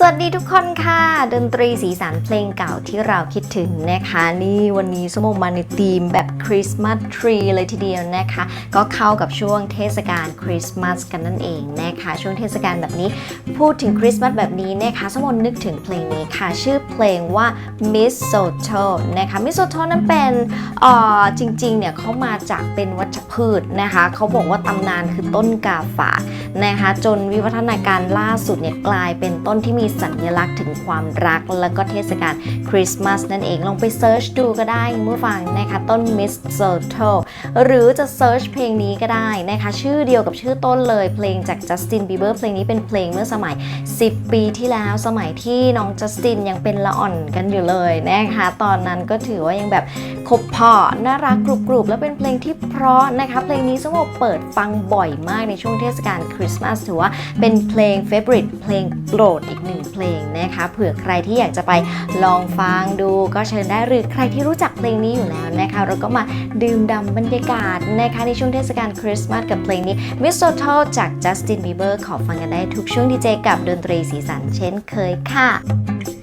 สวัสดีทุกคนค่ะ ดนตรีสีสันเพลงเก่าที่เราคิดถึงนะคะ นี่วันนี้สมมมาในธีมแบบคริสต์มาสทรีเลยทีเดียวนะคะ ก็เข้ากับช่วงเทศกาลคริสต์มาสกันนั่นเองนะคะ ช่วงเทศกาลแบบนี้พูดถึงคริสต์มาสแบบนี้นะคะสมมนึกถึงเพลงนี้ค่ะ ชื่อเพลงว่า Mistletoe นะคะ Mistletoe นั้นเป็นเอ่อจริงๆเนี่ยเขามาจากเป็นวัชพืชนะคะเขาบอกว่าตำนานคือต้นกาฝาก นะคะจนวิวัฒนาการล่าสุดเนี่ยกลายเป็นต้นที่มีสัญลักษณ์ถึงความรัก แล้วก็เทศกาลคริสต์มาสนั่นเองลองไปเซิร์ชดูก็ได้เมื่อฟังนะคะต้น Mistletoe หรือจะเซิร์ชเพลงนี้ก็ได้นะคะชื่อเดียวกับชื่อต้นเลยเพลงจากจัสตินบีเบอร์เพลงนี้เป็นเพลงเมื่อสมัย 10 ปีที่แล้วสมัยที่น้องจัสตินยังเป็นละอ่อนกันอยู่เลยนะคะตอนนั้นก็ถือว่ายังแบบคบพอน่ารักกรุบๆแล้วเป็นเพลงที่เพราะนะคะเพลงนี้สมบเปิดฟังบ่อยมากในช่วงเทศกาลคริสต์มาสถือว่าเป็นเพลงเฟ v o r i t e เพลงโปรดอีกหนึ่งเพลงนะคะเผื่อใครที่อยากจะไปลองฟังดูก็เชิญได้หรือใครที่รู้จักเพลงนี้อยู่แล้วนะคะ เราก็มาดื่มด่ำบรรยากาศนะคะในช่วงเทศกาลคริสต์มาสกับเพลงนี้ Mistletoe จาก Justin Bieber ขอฟังกันได้ทุกช่วงดีเจกับดนตรีสีสันเช่นเคยค่ะ